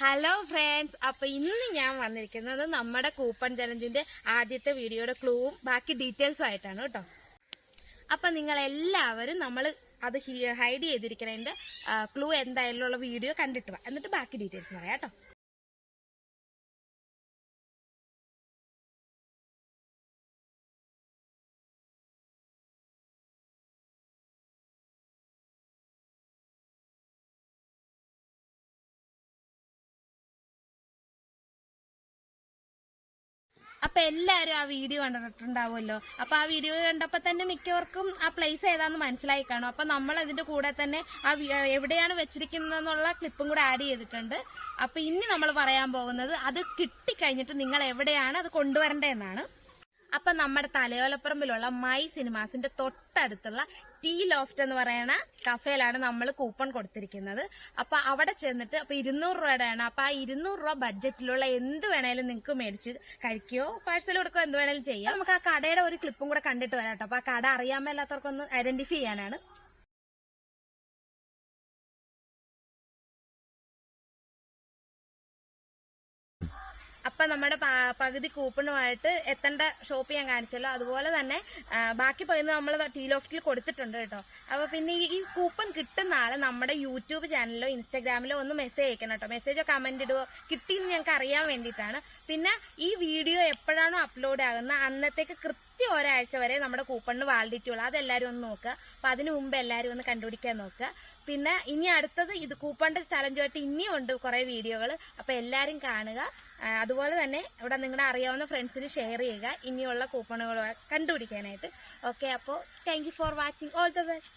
Hello friends അപ്പൊ ഇന്ന് ഞാൻ വന്നിരിക്കുന്നത് നമ്മുടെ കൂപ്പൺ ചലഞ്ചിന്റെ ആദ്യത്തെ വീഡിയോയുടെ ക്ലൂവും ബാക്കി ഡീറ്റെയിൽസും ആയിട്ടാണ് കേട്ടോ. അപ്പൊ നിങ്ങൾ എല്ലാവരും നമ്മൾ അത് ഹൈഡ് ചെയ്തിരിക്കുന്നതിന്റെ ക്ലൂ എന്തായാലും ഉള്ള വീഡിയോ കണ്ടിട്ട് എന്നിട്ട് ബാക്കി ഡീറ്റെയിൽസ് പറയാം കേട്ടോ. അപ്പൊ എല്ലാരും ആ വീഡിയോ കണ്ടിട്ടുണ്ടാവുമല്ലോ. അപ്പൊ ആ വീഡിയോ കണ്ടപ്പോ തന്നെ മിക്കവർക്കും ആ പ്ലേസ് ഏതാന്ന് മനസ്സിലായി കാണും. അപ്പൊ നമ്മൾ അതിന്റെ കൂടെ തന്നെ ആ എവിടെയാണ് വെച്ചിരിക്കുന്നതെന്നുള്ള ക്ലിപ്പും കൂടെ ആഡ് ചെയ്തിട്ടുണ്ട്. അപ്പൊ ഇനി നമ്മൾ പറയാൻ പോകുന്നത് അത് കിട്ടിക്കഴിഞ്ഞിട്ട് നിങ്ങൾ എവിടെയാണ് അത് കൊണ്ടുവരേണ്ടതെന്നാണ്. അപ്പൊ നമ്മുടെ തലയോലപ്പറമ്പിലുള്ള മൈ സിനിമാസിന്റെ തൊട്ടടുത്തുള്ള ടീ ലോഫ്റ്റ് എന്ന് പറയുന്ന കഫേയിലാണ് നമ്മൾ കൂപ്പൺ കൊടുത്തിരിക്കുന്നത്. അപ്പൊ അവിടെ ചെന്നിട്ട് അപ്പൊ ഇരുന്നൂറ് രൂപയുടെയാണ്. അപ്പൊ ആ ഇരുന്നൂറ് രൂപ ബഡ്ജറ്റിലുള്ള എന്ത് വേണേലും നിങ്ങൾക്ക് മേടിച്ച് കഴിക്കുകയോ പാഴ്സൽ കൊടുക്കുകയോ എന്ത് വേണേലും ചെയ്യാം. നമുക്ക് ആ കടയുടെ ഒരു ക്ലിപ്പും കൂടെ കണ്ടിട്ട് വരാം കേട്ടോ. അപ്പൊ ആ കട അറിയാൻ മേലാത്തവർക്കൊന്ന് ഐഡന്റിഫൈ ചെയ്യാനാണ്. അപ്പൊ നമ്മുടെ പകുതി കൂപ്പണുമായിട്ട് എത്തേണ്ട ഷോപ്പ് ഞാൻ കാണിച്ചല്ലോ. അതുപോലെ തന്നെ ബാക്കി പകുതി നമ്മൾ ടീ ലോഫ്റ്റിൽ കൊടുത്തിട്ടുണ്ട് കേട്ടോ. അപ്പൊ പിന്നെ ഈ- കൂപ്പൺ കിട്ടുന്ന ആൾ നമ്മുടെ യൂട്യൂബ് ചാനലിലോ ഇൻസ്റ്റാഗ്രാമിലോ ഒന്ന് മെസ്സേജ് അയക്കണം കേട്ടോ. മെസ്സേജോ കമന്റ് ഇടുവോ? കിട്ടിയെന്ന് ഞങ്ങൾക്ക് അറിയാൻ വേണ്ടിയിട്ടാണ്. പിന്നെ ഈ വീഡിയോ എപ്പോഴാണോ അപ്ലോഡ് ആകുന്ന അന്നത്തേക്ക് കൃത്യം ഒരാഴ്ച വരെ നമ്മുടെ കൂപ്പണിന് വാലിഡിറ്റി ഉള്ളൂ അതെല്ലാവരും ഒന്ന് നോക്കുക അപ്പം അതിന് മുമ്പ് എല്ലാവരും ഒന്ന് കണ്ടുപിടിക്കാൻ നോക്കുക പിന്നെ ഇനി അടുത്തത് ഇത് കൂപ്പണിന്റെ ചലഞ്ചുമായിട്ട് ഇനിയും ഉണ്ട് കുറേ വീഡിയോകൾ അപ്പോൾ എല്ലാവരും കാണുക. അതുപോലെ തന്നെ ഇവിടെ നിങ്ങളുടെ അറിയാവുന്ന ഫ്രണ്ട്സിന് ഷെയർ ചെയ്യുക. ഇനിയുള്ള കൂപ്പണുകൾ കണ്ടുപിടിക്കാനായിട്ട്. ഓക്കെ അപ്പോൾ thank for watching all the best